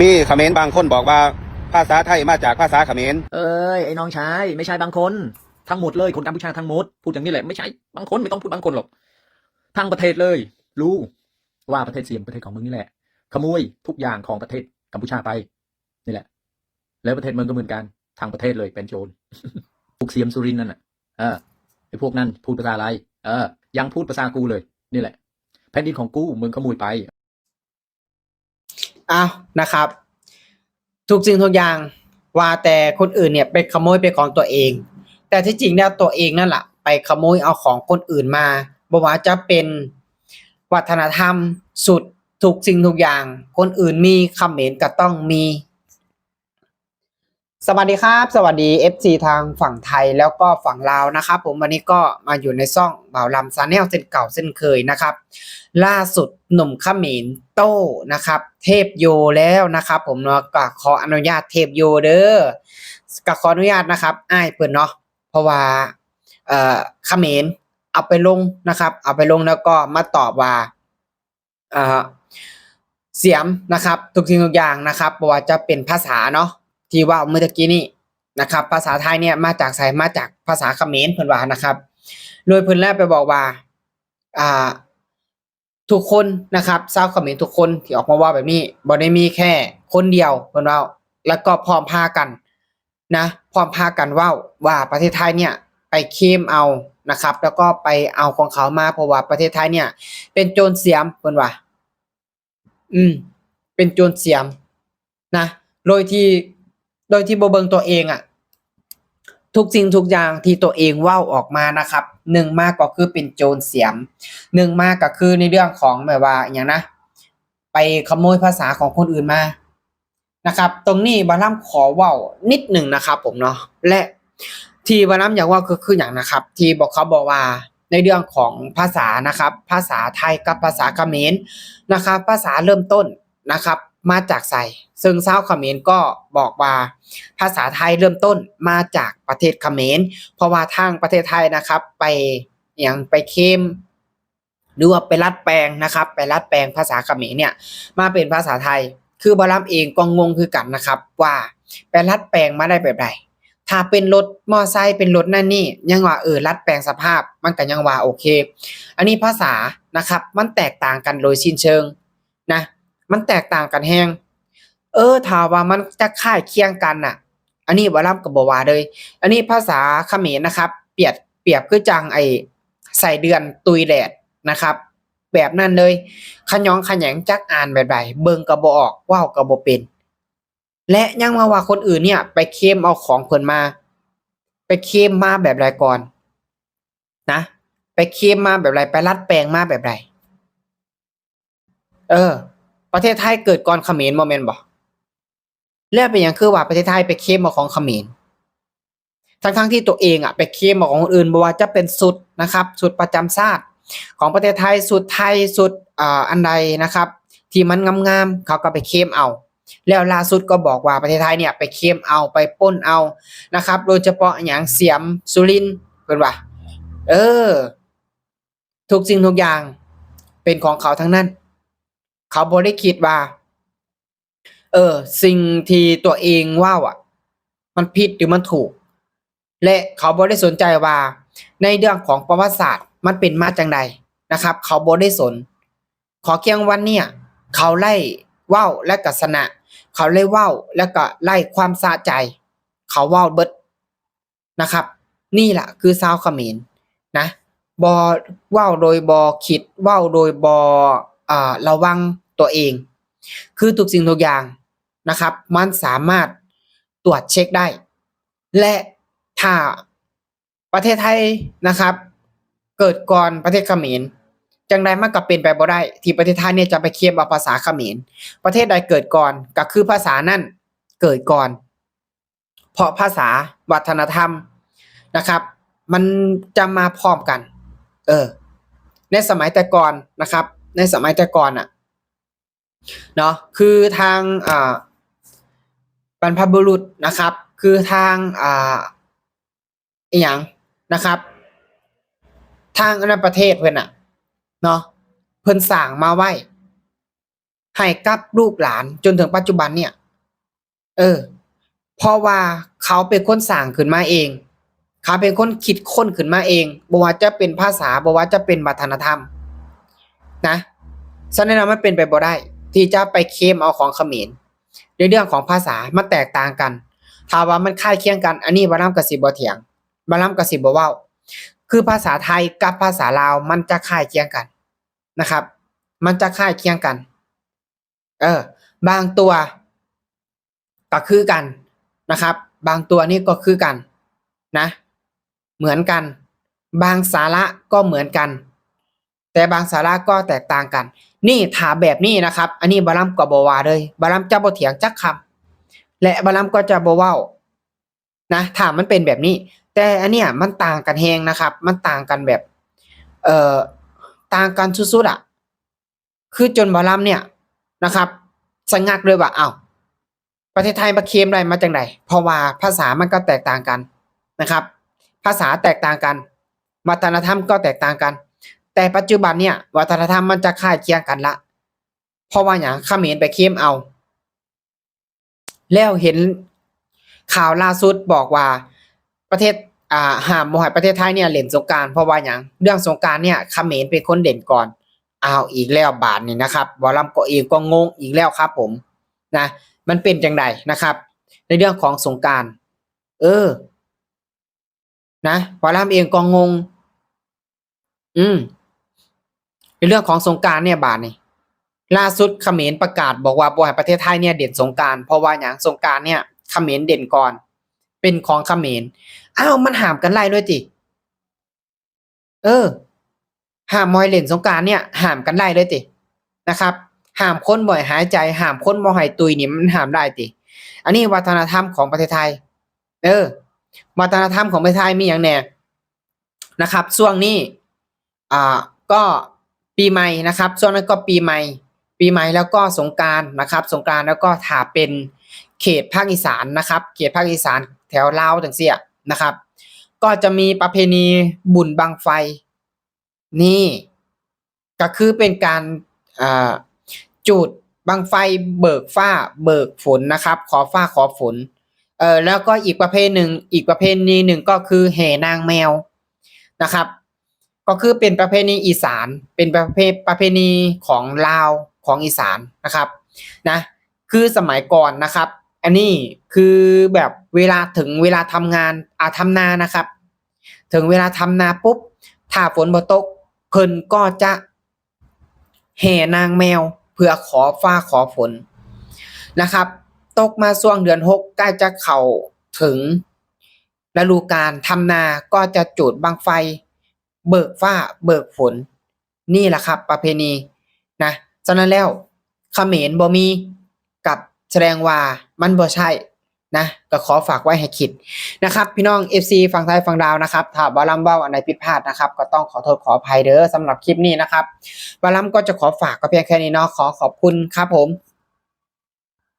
มีเขมรบางคนบอกว่าภาษาไทยมาจากภาษาเขมร เอ้ยไอ้น้องชายไม่ใช่บางคน ทั้งหมดเลยคนกัมพูชาทั้งหมดพูดอย่างนี้แหละไม่ใช่บางคนไม่ต้องพูดบางคนหรอกทั้งประเทศเลย รู้ว่าประเทศเสียมประเทศของมึงนี่แหละ ขโมยทุกอย่างของประเทศกัมพูชาไปนี่แหละ แล้วประเทศมึงก็เหมือนกันทางประเทศเลยเป็นโจรพวกเสียมสุรินนั่นน่ะเออไอ้พวกนั้นพูดภาษาอะไร เออ ยังพูดภาษากูเลย นี่แหละ แผ่นดินของกูมึงขโมยไป อ้าวนะครับ ทุกสิ่งทุกอย่างว่าแต่คนอื่นเนี่ยไปขโมยไปของตัวเอง แต่ที่จริงแล้วตัวเองนั่นแหละไปขโมยเอาของคนอื่นมาบอกว่าจะเป็นวัฒนธรรมสุดทุกสิ่งทุกอย่าง คนอื่นมีคำเหมนก็ต้องมี สวัสดีครับ สวัสดี FC ทางฝั่งไทยแล้วก็ฝั่งลาวนะครับผมวันนี้ก็มาอยู่ในซ่องบ่าวลำซาแนลเส้นเก่าเส้นเคยนะครับ ล่าสุดหนุ่มขมรโต้นะครับ เทพโยแล้วนะครับผมเนาะก็ขออนุญาตเทพโยเด้อก็ขออนุญาตนะครับอ้ายเปิ่นเนาะเพราะว่าเอ่อขมรเอาไปลงนะครับ เอาไปลงแล้วก็มาตอบว่าเอ่อเสียมนะครับ ทุกสิ่งทุกอย่างนะครับว่าจะเป็นภาษาเนาะ ที่ว่าเมื่อกี้นี้นะครับ ภาษาไทยเนี่ยมาจากไสมาจากภาษาเขมรเพิ่นว่านะครับ โดยเพิ่นแรกไปบอกว่าอ่าทุกคนนะครับชาวเขมรทุกคนที่ออกมาว่าแบบนี้บ่ได้มีแค่คนเดียวเพิ่นว้าแล้วก็พร้อมพากันนะพร้อมพากันว้าว่าประเทศไทยเนี่ยไปเคลมเอานะครับ แล้วก็ไปเอาของเขามาเพราะว่าประเทศไทยเนี่ย เป็นโจรเสียมเพิ่นว่าอืมเป็นโจรเสียมนะโดยที่ โดยที่บ่เบิงตัวเองอะทุกสิ่งทุกอย่างที่ตัวเองว้าออกมานะครับหนึ่งมากก็คือเป็นโจรเสียมหนึ่งมากก็คือในเรื่องของแบบว่าอย่างนะ ไปขโมยภาษาของคนอื่นมานะครับ ตรงนี้บารัมขอเว้านิดหนึ่งนะครับผมเนาะและที่บารัมอยากว่าก็คืออย่างนะครับ ที่บอกเขาบอกว่าในเรื่องของภาษานะครับ ภาษาไทยกับภาษาเขมรนะครับ ภาษาเริ่มต้นนะครับ มาจากไสซึ่งชาวเขมรก็บอกว่าภาษาไทยเริ่มต้นมาจากประเทศเขมร เพราะว่าทางประเทศไทยนะครับไปอย่างไปเข้มหรือว่าไปรัดแปลงนะครับ ไปรัดแปลงภาษาเขมรเนี่ยมาเป็นภาษาไทย คือบารัมเองก็งงคือกันนะครับ ว่าไปรัดแปลงมาได้แบบใดถ้าเป็นรถมอไซค์เป็นรถนั่นนี่ยังว่าเออรัดแปลงสภาพมันก็ยังว่าโอเค อันนี้ภาษานะครับมันแตกต่างกันโดยสิ้นเชิงนะ มันแตกต่างกันแฮงเออถาว่ามันจะค่ายเคียงกันน่ะ อันนี้บ่รับกับบวาเลย อันนี้ภาษาเขมรนะครับ เปรียบเปรียบคือจังไอใส่เดือนตุยแดดนะครับ แบบนั้นเลยขยองขยงจักอ่านแบบใดเบิงก็บ่ออกว้าวก็บ่เป็น และยังมาว่าคนอื่นเนี่ย ไปเคลมเอาของเพิ่นมา ไปเคลมมาแบบไรก่อนนะ ไปเคลมมาแบบไรไปรัดแปลงมาแบบไรเออ ประเทศไทยเกิดก่อนเขมรบ่แม่นบ่แล้วเป็นอย่างคือว่าประเทศไทยไปเคลมเอาของเขมรทั้งๆที่ตัวเองอะไปเคลมเอาของคนอื่นบ่ว่าจะเป็นสุดนะครับ สุดประจำชาติของประเทศไทยสุดไทยสุดอ่าอันใดนะครับ ที่มันงามๆเขาก็ไปเคลมเอา แล้วล่าสุดก็บอกว่าประเทศไทยเนี่ยไปเคลมเอาไปป้นเอานะครับ โดยเฉพาะอย่างเสียมสุรินเพิ่นว่า เออ ทุกสิ่งทุกอย่างเป็นของเขาทั้งนั้น เขาบ่ได้คิดว่า เออ สิ่งที่ตัวเองว่าอะ มันผิดหรือมันถูก และเขาบ่ได้สนใจว่า ในเรื่องของประวัติศาสตร์มันเป็นมาจังใดนะครับ เขาบ่ได้สน ขอเคียงวันเนี่ย เขาไล่ว้าและกัสนะเขาไล่ว้าแล้วก็ไล่ความสะใจ เขาว้าเบิดนะครับ นี่แหละคือชาวเขมรนะบอว้าโดยบอคิดว้าโดยบอ อ่าระวังตัวเอง คือทุกสิ่งทุกอย่างนะครับ มันสามารถตรวจเช็คได้ และถ้าประเทศไทยนะครับ เกิดก่อนประเทศเขมรจังใดมันก็เป็นไปบ่ได้ ที่ประเทศไทยเนี่ยจะไปเคียมเอาภาษาเขมร ประเทศใดเกิดก่อนก็คือภาษานั่นเกิดก่อน เพราะภาษาวัฒนธรรมนะครับ มันจะมาพร้อมกัน เออ ในสมัยแต่ก่อนนะครับ ในสมัยแต่ก่อนอะเนาะคือทางอ่าบรรพบุรุษนะครับ คือทางอ่าอหย่างนะครับ ทางอนประเทศเพิ่นน่ะเนาะเพิ่อนสร้างมาไว้ให้กับลูกหลานจนถึงปัจจุบันเนี่ย เออ เพราะว่าเขาเป็นคนสร้างขึ้นมาเอง เขาเป็นคนคิดค้นขึ้นมาเองบ่ว่าจะเป็นภาษาบ่ว่าจะเป็นวัฒนธรรม นะฉะนั้นมันเป็นไปบ่ได้ ที่จะไปเคลมเอาของเขมรในเรื่องของภาษามันแตกต่างกันถ้าว่ามันคล้ายเคียงกัน อันนี้บารัมกับสิบ่เถียงบารัมกับสิบ่ว้าคือภาษาไทยกับภาษาลาวมันจะคล้ายเคียงกันนะครับ มันจะคล้ายเคียงกัน เออ บางตัวก็คือกันนะครับ บางตัวนี่ก็คือกันนะ เหมือนกัน บางสาระก็เหมือนกัน แต่บางสาระก็แตกต่างกัน นี่ถามแบบนี้นะครับ อันนี้บารัมก็บวาเลย บารัมจะบ่เถียงจักคำและบารัมก็จะบเว้านะถามมันเป็นแบบนี้ แต่อันเนี้ยมันต่างกันแฮงนะครับ มันต่างกันแบบเอ่อต่างกันสุดๆอะ คือจนบารัมเนี่ยนะครับสะงักเลยว่าอ้าประเทศไทยมาเคลมได้มาจากไหนเพราะว่าภาษามันก็แตกต่างกันนะครับ ภาษาแตกต่างกันวัฒนธรรมก็แตกต่างกัน แต่ปัจจุบันเนี่ยวัฒนธรรมมันจะคล้ายเคียงกันละ เพราะว่าอย่างเขมรไปเคลมเอา แล้วเห็นข่าวล่าสุดบอกว่าประเทศอ่าห้ามบ่ให้ประเทศไทยเนี่ยเล่นสงการเพราะว่าอย่างเรื่องสงการเนี่ยขมรเป็นคนเด่นก่อนอ้าวอีกแล้วบาทนี่นะครับวอลลัมก็เองก็งงอีกแล้วครับ ผมนะมันเป็นจังไดนะครับ ในเรื่องของสงการเออ นะวอลลัมเองก็งง อืม ในเรื่องของสงการเนี่ยบาทนี่ล่าสุดเขมรประกาศบอกว่าบ่ให้ประเทศไทยเนี่ยเด่นสงการเพราะว่าอย่างสงการเนี่ยเขมรเด่นก่อน เป็นของเขมรอ้าวมันห้ามกันไล่ด้วยติเออห้ามมอยเล่นสงการเนี่ยห้ามกันไล่เลยตินะครับห้ามคนบ่อยหายใจห้ามคนบ่หายตุยนี่มันห้ามได้ติ อันนี้วัฒนธรรมของประเทศไทย เออ วัฒนธรรมของประเทศไทยมีอย่างแน่นะครับช่วงนี้อ่าก็ ปีใหม่นะครับช่วงนั้นก็ปีใหม่ ปีใหม่แล้วก็สงกรารนะครับ สงกรารแล้วก็ถาเป็นเขตภาคอีสานนะครับ เขตภาคอีสานแถวลาวจังเสียนะครับ ก็จะมีประเพณีบุญบังไฟ นี่ ก็คือเป็นการจุดบังไฟเบิกฟ้าเบิกฝนนะครับ ขอฟ้าขอฝนเออแล้วก็อีกประเภทหนึ่งอีกประเภทนี้หนึ่งก็คือแห่นางแมวนะครับ ก็คือเป็นประเพณีอีสาน เป็นประเพประเพณีของลาวของอีสานนะครับนะคือสมัยก่อนนะครับ อันนี้คือแบบเวลาถึงเวลาทำงานอาทำนานะครับ ถึงเวลาทำนาปุ๊บถ้าฝนบ่ตกเพิ่นก็จะแห่นางแมวเพื่อขอฟ้าขอฝนนะครับ ตกมาช่วงเดือนหกใกล้จะเข้าถึงฤดูกาลทำนาก็จะจุดบังไฟ เบิกฟ้าเบิกฝน นี่แหละครับ ประเพณีนะฉะนั้นแล้วเขมรบ่มีกับแสดงว่ามันบ่ใช่นะก็ขอฝากไว้ให้คิดนะครับ พี่น้อง FC ฝั่งไทยฝั่งดาวนะครับ ถ้าบาลัมเบ้าอันใดผิดพลาดนะครับ ก็ต้องขอโทษขออภัยเด้อสำหรับคลิปนี้นะครับบาลัมก็จะขอฝากก็เพียงแค่นี้เนาะขอขอบคุณครับผม